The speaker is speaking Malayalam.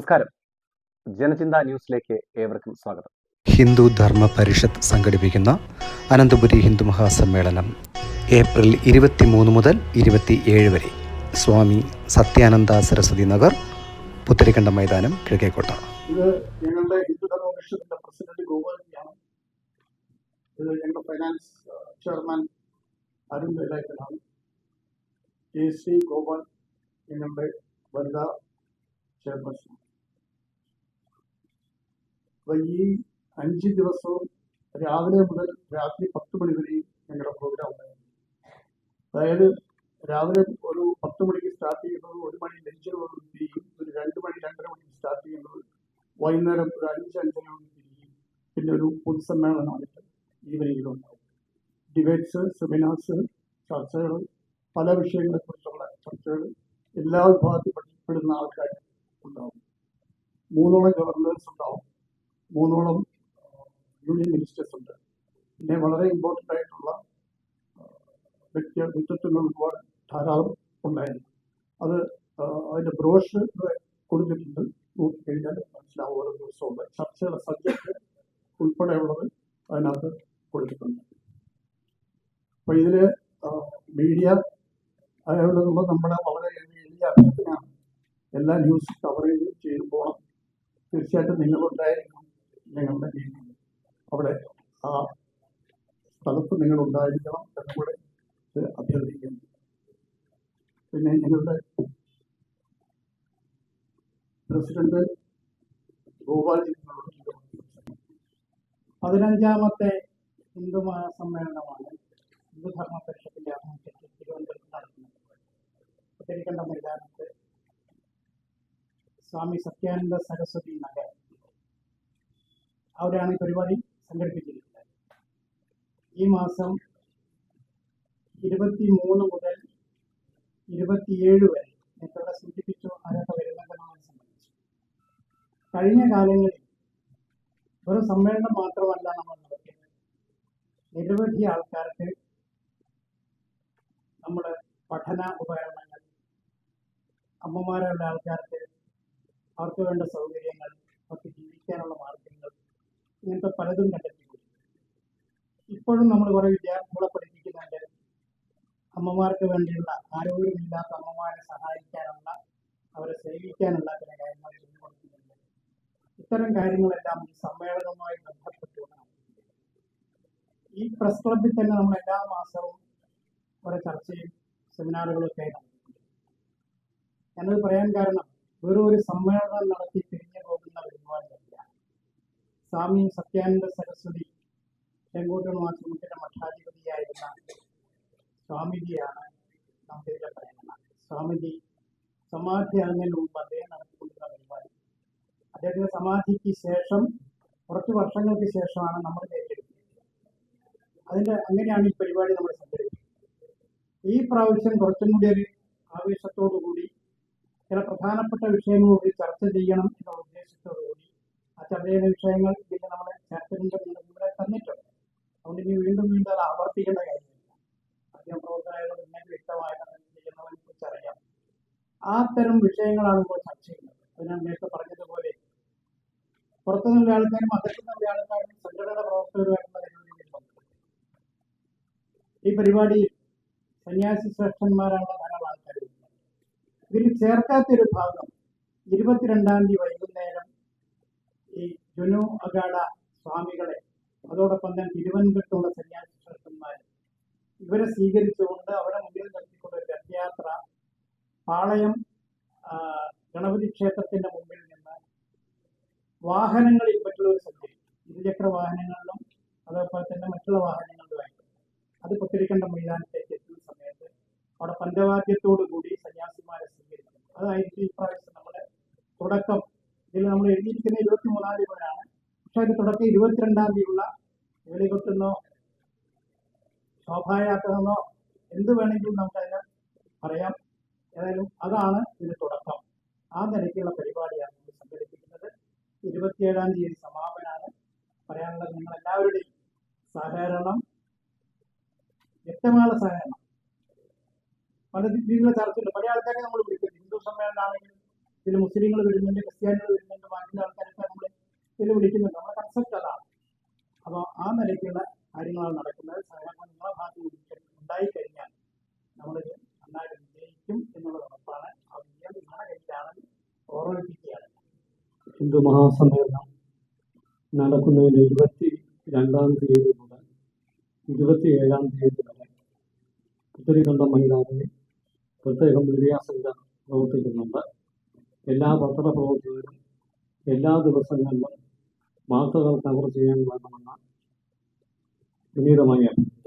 നമസ്കാരം. ജനചിന്ത ന്യൂസിലേക്ക് ഏവർക്കും സ്വാഗതം. ഹിന്ദു ധർമ്മ പരിഷത്ത് സംഘടിപ്പിക്കുന്ന അനന്തപുരി ഹിന്ദു മഹാസമ്മേളനം ഏപ്രിൽ ഇരുപത്തിമൂന്ന് മുതൽ ഇരുപത്തിയേഴ് വരെ. സ്വാമി സത്യാനന്ദ സരസ്വതി നഗർ പുത്തരിക്കണ്ട മൈതാനം കിഴക്കേക്കോട്ട. ഇത് ഞങ്ങളുടെ ഹിന്ദു ധർമ്മ പരിഷത്തിന്റെ പ്രസിഡന്റ് ഗോപാലിയാണ് ഇത് ഞങ്ങളുടെ finance chairman Arun C Gopal ഞങ്ങളുടെ വനിതാ ചെയർപേഴ്സൺ അപ്പൊ ഈ അഞ്ച് ദിവസവും രാവിലെ മുതൽ രാത്രി പത്ത് മണി വരെയും ഞങ്ങളുടെ പ്രോഗ്രാം ഉണ്ടായിരുന്നു. അതായത് രാവിലെ ഒരു പത്ത് മണിക്ക് സ്റ്റാർട്ട് ചെയ്യുന്നത് ഒരു മണി ലഞ്ചിന് തിരിയും ഒരു രണ്ട് മണി രണ്ടര മണിക്ക് സ്റ്റാർട്ട് ചെയ്യുന്നത് വൈകുന്നേരം ഒരു അഞ്ച് അഞ്ചരയോട് തിരിയും പിന്നെ ഒരു പൊതുസമ്മേളനമായിട്ട് ഈവനിങ്ങിലുണ്ടാവും ഡിബേറ്റ്സ് സെമിനാർസ് ചർച്ചകൾ പല വിഷയങ്ങളെക്കുറിച്ചുള്ള ചർച്ചകൾ എല്ലാ വിഭാഗത്തിൽ പെടുന്ന ആൾക്കാർ ഉണ്ടാവും. മൂന്നോളം ഗവർണേഴ്സ് ഉണ്ടാവും. മൂന്നോളം യൂണിയൻ മിനിസ്റ്റേഴ്സ് ഉണ്ട്. പിന്നെ വളരെ ഇമ്പോർട്ടന്റ് ആയിട്ടുള്ള വ്യക്തി വ്യക്തിത്വങ്ങൾ ഒരുപാട് ധാരാളം ഉണ്ടായിരുന്നു. അത് അതിന്റെ ബ്രോഷ് കൊടുത്തിട്ടുണ്ട്. നോക്കിക്കഴിഞ്ഞാൽ മനസ്സിലാവും ഓരോ ദിവസവും. ചർച്ചയുടെ സബ്ജക്റ്റ് ഉൾപ്പെടെയുള്ളത് അതിനകത്ത് കൊടുത്തിട്ടുണ്ട്. അപ്പൊ ഇതിൽ മീഡിയ അതിനോടുള്ള നമ്മുടെ വളരെ വലിയ അഭ്യർത്ഥനയാണ് എല്ലാ ന്യൂസ് കവറേജ് ചെയ്തു പോകണം തീർച്ചയായിട്ടും നിങ്ങളുണ്ടായിരിക്കണം ഞങ്ങളുടെ ടീമിൽ അവിടെ ആ സ്ഥലത്ത് നിങ്ങൾ ഉണ്ടായിരിക്കണം എന്നുകൂടെ അഭ്യർത്ഥിക്കുന്നു. പിന്നെ ഞങ്ങളുടെ പ്രസിഡന്റ് ഗോപാൽജി പതിനഞ്ചാമത്തെ ഹിന്ദു മഹാസമ്മേളനമാണ്. ഹിന്ദു ധർമ്മ പരിഷത്തിന്റെ ആഭിമുഖ്യത്തിൽ തിരുവനന്തപുരത്ത് നടക്കുന്നത്. പുത്തരിക്കണ്ട മൈതാനത്ത് സ്വാമി സത്യാനന്ദ സരസ്വതി നഗർ. അവിടെയാണ് ഈ പരിപാടി സംഘടിപ്പിച്ചിരിക്കുന്നത്. ഈ മാസം ഇരുപത്തി മൂന്ന് മുതൽ ഇരുപത്തിയേഴ് വരെ നേരത്തെ സൂചിപ്പിച്ചു ആരൊക്കെ വരുന്നതെന്നതിനെ സംബന്ധിച്ചു. കഴിഞ്ഞ കാലങ്ങളിൽ വെറും സമ്മേളനം മാത്രമല്ല നമ്മൾ നടത്തിയത്. നിരവധി ആൾക്കാർക്ക് നമ്മൾ പഠന ഉപകരണങ്ങൾ അമ്മമാരുള്ള ആൾക്കാർക്ക് അവർക്ക് വേണ്ട സൗകര്യങ്ങൾ അവർക്ക് ജീവിക്കാനുള്ള മാർഗങ്ങൾ ഇങ്ങനത്തെ പലതും കണ്ടെത്തിക്കൂടി ഇപ്പോഴും നമ്മൾ കുറേ വിദ്യാർത്ഥികളെ പഠിപ്പിക്കുന്നുണ്ട്. അമ്മമാർക്ക് വേണ്ടിയുള്ള ആരോഗ്യമില്ലാത്ത അമ്മമാരെ സഹായിക്കാനുള്ള അവരെ സേവിക്കാനുള്ള ചില കാര്യങ്ങൾ ചെയ്തു കൊടുക്കുന്നുണ്ട്. ഇത്തരം കാര്യങ്ങളെല്ലാം ഈ സമ്മേളനവുമായി ബന്ധപ്പെട്ടുകൊണ്ടാണ്. ഈ പ്രസ് ക്ലബിൽ തന്നെ നമ്മൾ എല്ലാ മാസവും കുറെ ചർച്ചയും സെമിനാറുകളും ഒക്കെ നടത്തുന്നുണ്ട് ഞാനത് പറയാൻ കാരണം വെറും ഒരു സമ്മേളനം നടത്തി പിരിഞ്ഞു പോകുന്ന പരിപാടിയല്ല സ്വാമി സത്യാനന്ദ സരസ്വതി ചെങ്കോട്ടൂർ മാസമുട്ടിന്റെ മഠാധിപതിയായിരുന്ന സ്വാമിജിയാണ് നമുക്കിതിലെ പറയുന്നത്. സ്വാമിജി സമാധിയാകുന്നതിന് മുമ്പ് അദ്ദേഹം നടത്തിക്കൊണ്ടിരുന്ന പരിപാടി. അദ്ദേഹത്തിന്റെ സമാധിക്ക് ശേഷം കുറച്ച് വർഷങ്ങൾക്ക് ശേഷമാണ് നമ്മൾ ഏറ്റെടുക്കുന്നത്. അതിന്റെ അങ്ങനെയാണ് ഈ പരിപാടി നമ്മൾ സംഘടിപ്പിക്കുന്നത്. ഈ പ്രാവശ്യം കുറച്ചും കൂടി ഒരു ആവേശത്തോടു കൂടി ചില പ്രധാനപ്പെട്ട വിഷയങ്ങൾ കൂടി ചർച്ച ചെയ്യണം എന്നുള്ള ചർച്ച ചെയ്ത വിഷയങ്ങൾ ഇതിൽ നമ്മൾ ചാപ്റ്ററിന്റെ ഇവിടെ തന്നിട്ടുണ്ട്. അതുകൊണ്ട് ഇനി വീണ്ടും വീണ്ടും അത് ആവർത്തിക്കേണ്ട കാര്യമില്ല. അധികം പ്രവർത്തനങ്ങൾ നിങ്ങൾക്ക് വ്യക്തമായിട്ട് കുറിച്ച് അറിയാം. ആ തരം വിഷയങ്ങളാണ് ഇപ്പോൾ ചർച്ച ചെയ്യുന്നത്. അത് ഞാൻ നേരത്തെ പറഞ്ഞതുപോലെ പുറത്തുനിന്നുള്ള ആൾക്കാരും അകത്തു നിന്നുള്ള ആൾക്കാരും സംഘടന പ്രവർത്തകരുമായിട്ടുള്ള ഈ പരിപാടിയിൽ സന്യാസി ശ്രേഷ്ഠന്മാരാണ് ധാരാളം ആൾക്കാർ ഇതിൽ ചേർക്കാത്തൊരു ഭാഗം ഇരുപത്തിരണ്ടാം തീയതി വൈകുന്നേരം ജുനു അഗാഡ സ്വാമികളെ. അതോടൊപ്പം തന്നെ തിരുവനന്തപുരത്തുള്ള സന്യാസി ഇവരെ സ്വീകരിച്ചുകൊണ്ട് അവരെ മുന്നിൽ നിർത്തിക്കൊണ്ട് രഥയാത്ര പാളയം ഗണപതി ക്ഷേത്രത്തിന്റെ മുമ്പിൽ നിന്ന് വാഹനങ്ങളിൽ മറ്റുള്ളവർ സഞ്ചരിക്കും. സഞ്ചരി ഇരുചക്ര വാഹനങ്ങളിലും അതേപോലെ തന്നെ മറ്റുള്ള വാഹനങ്ങളിലുമായിട്ട് അത് പുത്തിരിക്കണ്ട മൈതാനത്തേക്ക് എത്തുന്ന സമയത്ത് അവിടെ പഞ്ചവാദ്യത്തോടു കൂടി സന്യാസിമാരെ സ്വീകരിക്കും അതായിരിക്കും ഇപ്രാവശ്യം നമ്മുടെ തുടക്കം. ഇതിൽ നമ്മൾ എഴുതിയിരിക്കുന്ന ഇരുപത്തി മൂന്നാം തീയതി വരെയാണ്. പക്ഷെ അത് തുടക്കം ഇരുപത്തിരണ്ടാം തീയതിയുള്ള വെളികൊട്ടുന്നോ ശോഭായാത്ര എന്നോ എന്ത് വേണമെങ്കിലും നമുക്കതിന് പറയാം. ഏതായാലും അതാണ് ഇതിന് തുടക്കം. ആ നിലയ്ക്കുള്ള പരിപാടിയാണ് നമ്മൾ സംഘടിപ്പിക്കുന്നത്. ഇരുപത്തിയേഴാം തീയതി സമാപനമാണ്. പറയാനുള്ളത് നിങ്ങൾ എല്ലാവരുടെയും സഹകരണം വ്യക്തമായ സഹകരണം. പല രീതിയിലുള്ള തരത്തിലുണ്ട് പല ആൾക്കാരെ നമ്മൾ വിളിക്കുന്നത് ഹിന്ദു സമ്മേളനമാണെങ്കിലും ഇതിൽ മുസ്ലിങ്ങൾ വരുന്നുണ്ട് ക്രിസ്ത്യാനികൾ വരുന്നുണ്ട്. ബാക്കിയുള്ള ആൾക്കാരൊക്കെ നമ്മൾ ഇതിൽ വിളിക്കുന്നുണ്ട്. നമ്മുടെ കൺസെപ്റ്റ് അതാണ്. അപ്പോൾ ആ നിലയ്ക്കുള്ള കാര്യങ്ങളാണ് നടക്കുന്നത്. സഹകരണം നിങ്ങളെ ഭാഗത്ത് ഉണ്ടായി ഉണ്ടായിക്കഴിഞ്ഞാൽ നമ്മളിത് നന്നായിട്ട് വിജയിക്കും എന്നുള്ളത് ഉറപ്പാണ്. ആ വിജയം നിങ്ങളുടെ കയ്യിലാണെന്ന് ഓർമ്മിപ്പിക്കുകയാണ്. ഹിന്ദു മഹാസമ്മേളനം നടക്കുന്നതിന് ഇരുപത്തി രണ്ടാം തീയതി മുതൽ ഇരുപത്തി ഏഴാം തീയതി വരെ പുത്തരികണ്ഠ മൈതാനിയിൽ പ്രത്യേകം മീഡിയ സെന്റർ പ്രവർത്തിക്കുന്നുണ്ട്. എല്ലാ പത്രപ്രവർത്തകരും എല്ലാ ദിവസങ്ങളിലും വാർത്തകൾ കവർ ചെയ്യാൻ വേണമെന്ന് വിനീതമായി.